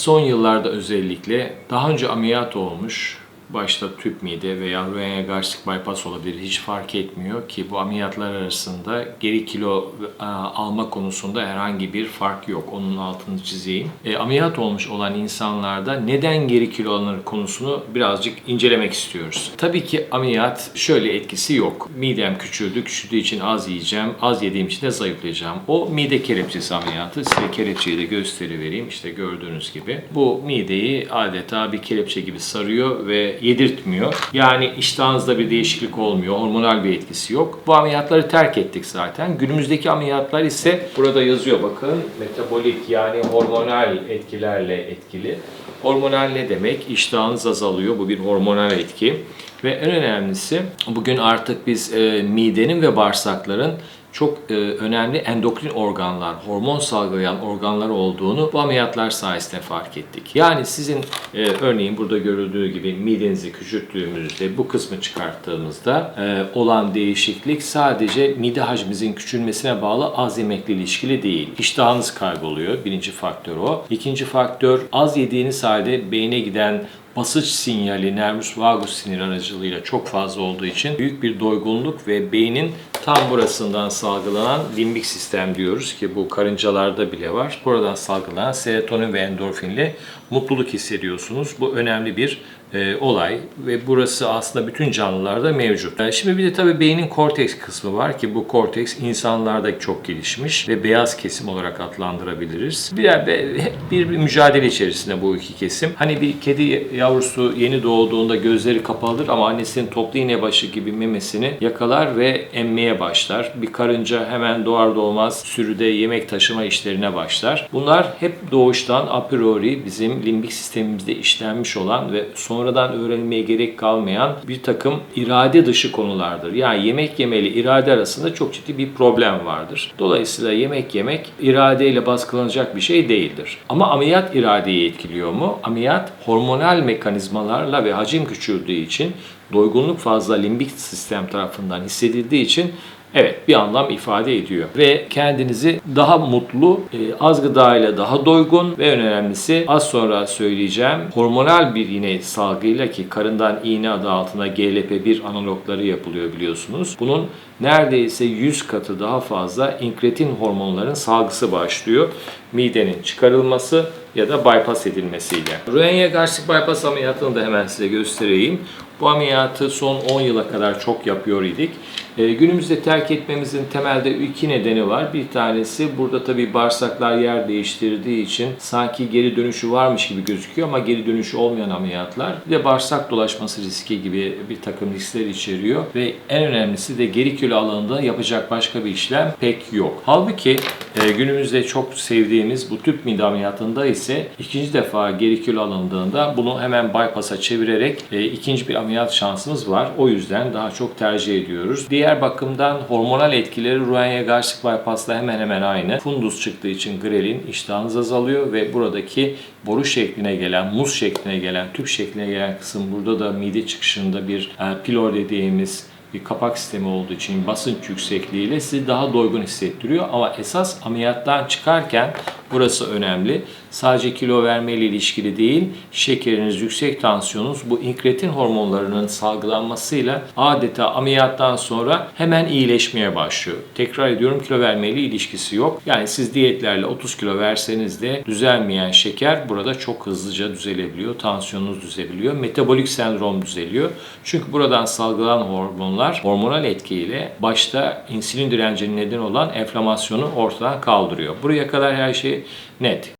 son yıllarda özellikle daha önce ameliyat olmuş, başta tüp mide veya Roentgen gastrik bypass olabilir hiç fark etmiyor ki bu ameliyatlar arasında geri kilo e, alma konusunda herhangi bir fark yok. Onun altını çizeyim. E, ameliyat olmuş olan insanlarda neden geri kilo alınır konusunu birazcık incelemek istiyoruz. Tabii ki ameliyat şöyle etkisi yok. Midem küçüldü, küçüldüğü için az yiyeceğim, az yediğim için de zayıflayacağım. O mide kelepçesi ameliyatı. Size kelepçeyi de gösterivereyim. İşte gördüğünüz gibi. Bu mideyi adeta bir kelepçe gibi sarıyor ve yedirtmiyor. Yani iştahınızda bir değişiklik olmuyor. Hormonal bir etkisi yok. Bu ameliyatları terk ettik zaten. Günümüzdeki ameliyatlar ise burada yazıyor bakın. Metabolik yani hormonal etkilerle etkili. Hormonal ne demek? İştahınız azalıyor. Bu bir hormonal etki. Ve en önemlisi bugün artık biz e, midenin ve bağırsakların çok e, önemli endokrin organlar, hormon salgılayan organlar olduğunu bu ameliyatlar sayesinde fark ettik. Yani sizin e, örneğin burada görüldüğü gibi midenizi küçülttüğümüzde bu kısmı çıkarttığımızda e, olan değişiklik sadece mide hacminizin küçülmesine bağlı az yemekle ilişkili değil. İştahınız kayboluyor. Birinci faktör o. İkinci faktör az yediğiniz halde beyne giden basınç sinyali nervus vagus sinir aracılığıyla çok fazla olduğu için büyük bir doygunluk ve beynin tam burasından salgılanan limbik sistem diyoruz ki bu karıncalarda bile var. Buradan salgılanan serotonin ve endorfinle mutluluk hissediyorsunuz. Bu önemli bir e, olay ve burası aslında bütün canlılarda mevcut. E, şimdi bir de tabii beynin korteks kısmı var ki bu korteks insanlarda çok gelişmiş ve beyaz kesim olarak adlandırabiliriz. Bir, bir, bir, bir mücadele içerisinde bu iki kesim. Hani bir kedi yavrusu yeni doğduğunda gözleri kapalıdır ama annesinin toplu iğne başı gibi memesini yakalar ve emmeye başlar. Bir karınca hemen doğar doğmaz sürüde yemek taşıma işlerine başlar. Bunlar hep doğuştan a priori bizim limbik sistemimizde işlenmiş olan ve sonradan öğrenilmeye gerek kalmayan bir takım irade dışı konulardır. Yani yemek yemeli irade arasında çok ciddi bir problem vardır. Dolayısıyla yemek yemek iradeyle baskılanacak bir şey değildir. Ama ameliyat iradeyi etkiliyor mu? Ameliyat hormonal mekanizmalarla ve hacim küçüldüğü için doygunluk fazla limbik sistem tarafından hissedildiği için Evet bir anlam ifade ediyor. Ve kendinizi daha mutlu, e, az gıdayla daha doygun ve en önemlisi az sonra söyleyeceğim hormonal bir yine salgıyla ki karından iğne adı altına GLP-1 analogları yapılıyor biliyorsunuz. Bunun neredeyse 100 katı daha fazla inkretin hormonların salgısı başlıyor. Midenin çıkarılması ya da bypass edilmesiyle. Roentgen gastrik bypass ameliyatını da hemen size göstereyim. Bu ameliyatı son 10 yıla kadar çok yapıyor idik. E, günümüzde terk etmemizin temelde iki nedeni var. Bir tanesi burada tabii bağırsaklar yer değiştirdiği için sanki geri dönüşü varmış gibi gözüküyor ama geri dönüşü olmayan ameliyatlar. Bir de bağırsak dolaşması riski gibi bir takım riskler içeriyor ve en önemlisi de geri kilo alanında yapacak başka bir işlem pek yok. Halbuki e, günümüzde çok sevdiğimiz bu tüp mide ameliyatında ise ikinci defa geri kilo alındığında bunu hemen bypass'a çevirerek e, ikinci bir ameliyat şansımız var. O yüzden daha çok tercih ediyoruz. Diğer bakımdan hormonal etkileri Roentgen gastrik bypass'la hemen hemen aynı. Fundus çıktığı için grelin iştahınız azalıyor ve buradaki boru şekline gelen, muz şekline gelen, tüp şekline gelen kısım burada da mide çıkışında bir e, pilor dediğimiz bir kapak sistemi olduğu için basınç yüksekliğiyle sizi daha doygun hissettiriyor. Ama esas ameliyattan çıkarken burası önemli. Sadece kilo verme ile ilişkili değil, şekeriniz, yüksek tansiyonunuz bu inkretin hormonlarının salgılanmasıyla adeta ameliyattan sonra hemen iyileşmeye başlıyor. Tekrar ediyorum kilo verme ile ilişkisi yok. Yani siz diyetlerle 30 kilo verseniz de düzelmeyen şeker burada çok hızlıca düzelebiliyor. Tansiyonunuz düzelebiliyor. Metabolik sendrom düzeliyor. Çünkü buradan salgılanan hormonlar hormonal etkiyle başta insülin direncinin neden olan enflamasyonu ortadan kaldırıyor. Buraya kadar her şey neti.